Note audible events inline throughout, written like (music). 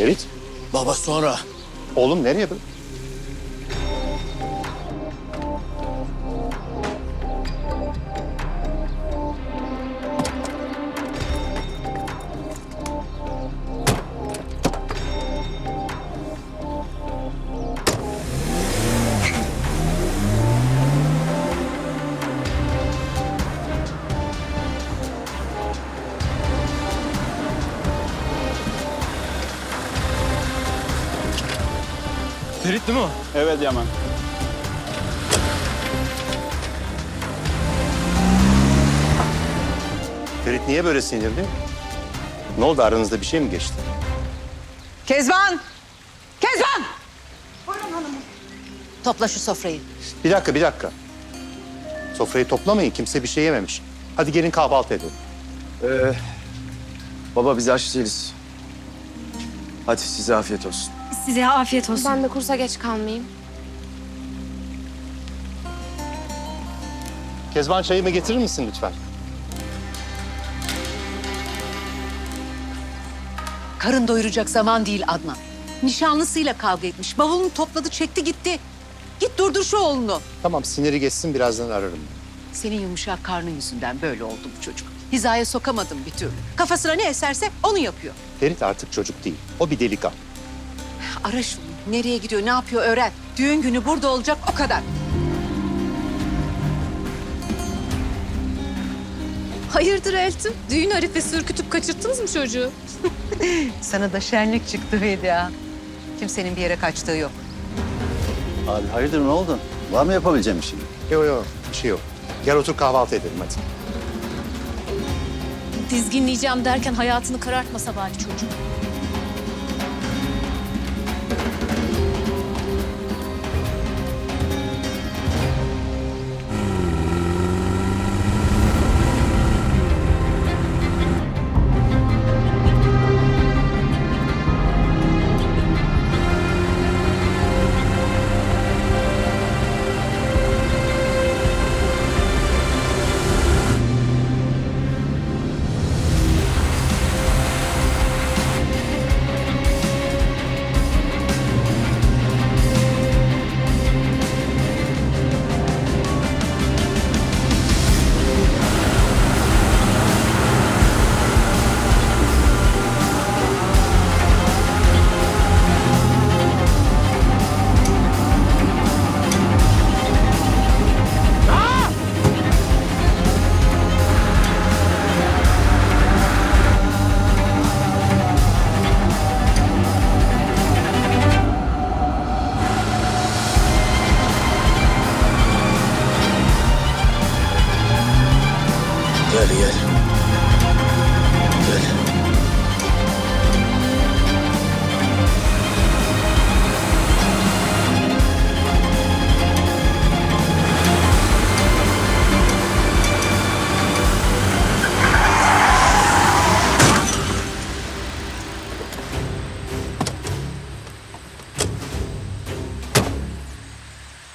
Ferit, Baba sonra. oğlum nereye bu? Ferit değil mi o? Evet Yaman. Ferit niye böyle sinirli? Ne oldu aranızda bir şey mi geçti? Kezban! Kezban! Topla şu sofrayı. Bir dakika, bir dakika. Sofrayı toplamayın, kimse bir şey yememiş. Hadi gelin kahvaltı edelim. Ee, baba biz aç değiliz. Hadi size afiyet olsun. Size afiyet olsun. Ben de kursa geç kalmayayım. Kezban çayımı getirir misin lütfen? Karın doyuracak zaman değil Adnan. Nişanlısıyla kavga etmiş. Bavulunu topladı, çekti gitti. Git durdur şu oğlunu. Tamam, siniri geçsin, birazdan ararım. Senin yumuşak karnın yüzünden böyle oldu bu çocuk. Hizaya sokamadım bir türlü. Kafasına ne eserse onu yapıyor. Ferit artık çocuk değil, o bir delikanlı. Ara şunu. Nereye gidiyor, ne yapıyor öğren. Düğün günü burada olacak o kadar. Hayırdır Eltim? Düğün arifesi ürkütüp kaçırttınız mı çocuğu? (laughs) Sana da şenlik çıktı Vedia. Kimsenin bir yere kaçtığı yok. Abi hayırdır ne oldu? Var mı yapabileceğim bir şey? Yok yok, bir şey yok. Gel otur kahvaltı edelim hadi. Dizginleyeceğim derken hayatını karartmasa bari çocuğu. Gel gel. Gel.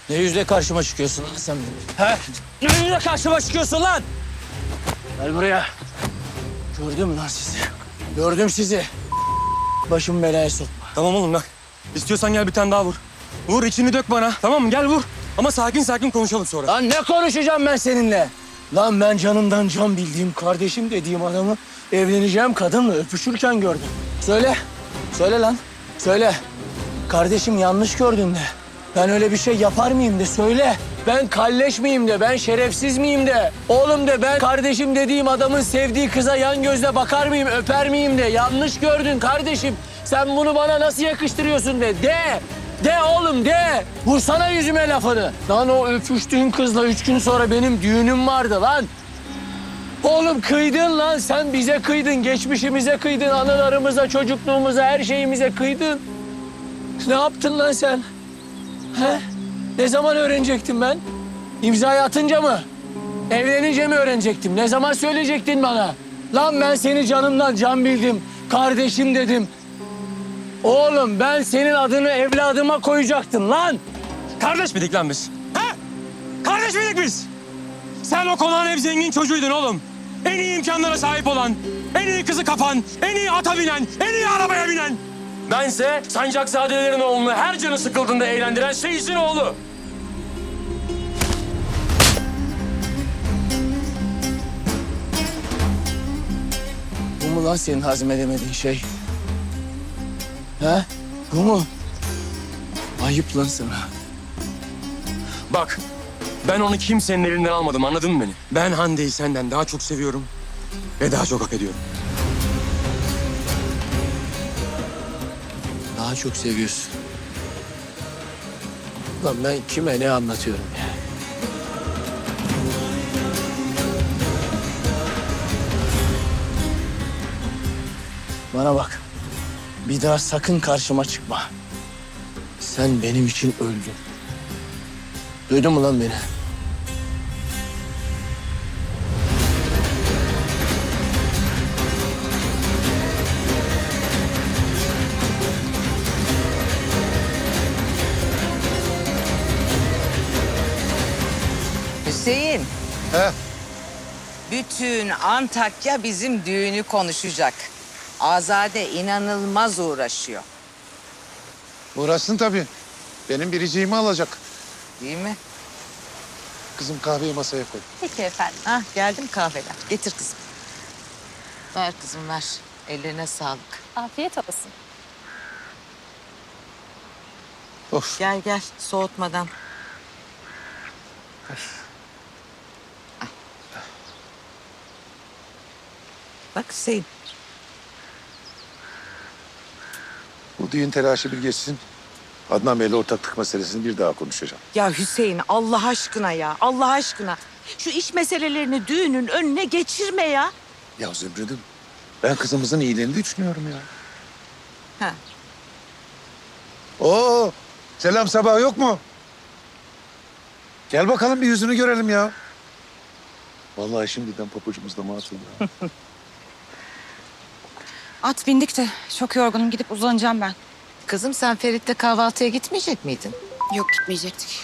Ne yüzle karşıma çıkıyorsun lan sen benim? He? Ne yüzle karşıma çıkıyorsun lan? Gel buraya. Gördüm lan sizi. Gördüm sizi. Başımı belaya sokma. Tamam oğlum bak. İstiyorsan gel bir tane daha vur. Vur içini dök bana. Tamam mı? Gel vur. Ama sakin sakin konuşalım sonra. Lan ne konuşacağım ben seninle? Lan ben canımdan can bildiğim kardeşim dediğim adamı evleneceğim kadınla öpüşürken gördüm. Söyle. Söyle lan. Söyle. Kardeşim yanlış gördün de. Ben öyle bir şey yapar mıyım de söyle. Ben kalleş miyim de, ben şerefsiz miyim de. Oğlum de ben kardeşim dediğim adamın sevdiği kıza yan gözle bakar mıyım, öper miyim de. Yanlış gördün kardeşim. Sen bunu bana nasıl yakıştırıyorsun de. De. De oğlum de. Vursana yüzüme lafını. Lan o öpüştüğün kızla üç gün sonra benim düğünüm vardı lan. Oğlum kıydın lan sen bize kıydın, geçmişimize kıydın, anılarımıza, çocukluğumuza, her şeyimize kıydın. Ne yaptın lan sen? He? Ne zaman öğrenecektim ben? İmzayı atınca mı? Evlenince mi öğrenecektim? Ne zaman söyleyecektin bana? Lan ben seni canımdan can bildim. Kardeşim dedim. Oğlum ben senin adını evladıma koyacaktım lan. Kardeş miydik lan biz? He? Kardeş miydik biz? Sen o konağın hep zengin çocuğuydun oğlum. En iyi imkanlara sahip olan, en iyi kızı kapan, en iyi ata binen, en iyi arabaya binen. Bense Sancakzadelerin oğlunu her canı sıkıldığında eğlendiren Seyis'in oğlu. Bu mu lan senin hazmedemediğin şey? Ha? Bu mu? Ayıp lan sana. Bak, ben onu kimsenin elinden almadım anladın mı beni? Ben Hande'yi senden daha çok seviyorum ve daha çok hak ediyorum. Daha çok seviyorsun. Lan ben kime ne anlatıyorum ya? Bana bak. Bir daha sakın karşıma çıkma. Sen benim için öldün. Duydun mu lan beni? Hüseyin. He. Bütün Antakya bizim düğünü konuşacak. Azade inanılmaz uğraşıyor. Uğraşsın tabii. Benim biriciğimi alacak. Değil mi? Kızım kahveyi masaya koy. Peki efendim. Ah geldim kahveler. Getir kızım. Ver kızım ver. Ellerine sağlık. Afiyet olsun. Of. Gel gel soğutmadan. Ah. Bak Hüseyin. Bu düğün telaşı bir geçsin. Adnan Bey'le ortaklık meselesini bir daha konuşacağım. Ya Hüseyin Allah aşkına ya Allah aşkına. Şu iş meselelerini düğünün önüne geçirme ya. Ya Zümrüt'üm ben kızımızın iyiliğini düşünüyorum ya. Ha. Oo, selam sabah yok mu? Gel bakalım bir yüzünü görelim ya. Vallahi şimdiden papucumuzda masum ya. (laughs) At bindik de çok yorgunum gidip uzanacağım ben. Kızım sen Ferit'le kahvaltıya gitmeyecek miydin? Yok gitmeyecektik.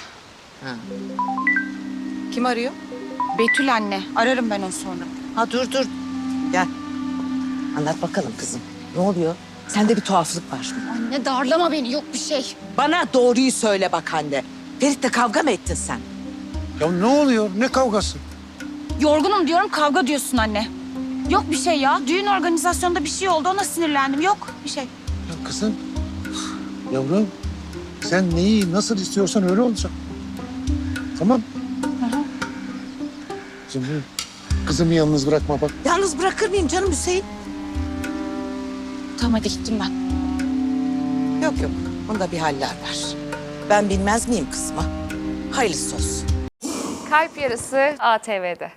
Kim arıyor? Betül anne ararım ben onu sonra. Ha dur dur. Gel. Anlat bakalım kızım. Ne oluyor? Sende bir tuhaflık var. Anne darlama beni yok bir şey. Bana doğruyu söyle bak anne. Ferit'le kavga mı ettin sen? ya ne oluyor? Ne kavgası? Yorgunum diyorum kavga diyorsun anne. Yok bir şey ya. Düğün organizasyonunda bir şey oldu ona sinirlendim. Yok bir şey. Ya kızım, yavrum sen neyi nasıl istiyorsan öyle olacak. Tamam. Zümrüt, kızımı yalnız bırakma bak. Yalnız bırakır mıyım canım Hüseyin? Tamam hadi gittim ben. Yok yok. Bunda bir haller var. Ben bilmez miyim kızıma? Hayırlısı olsun. Kalp Yarısı ATV'de.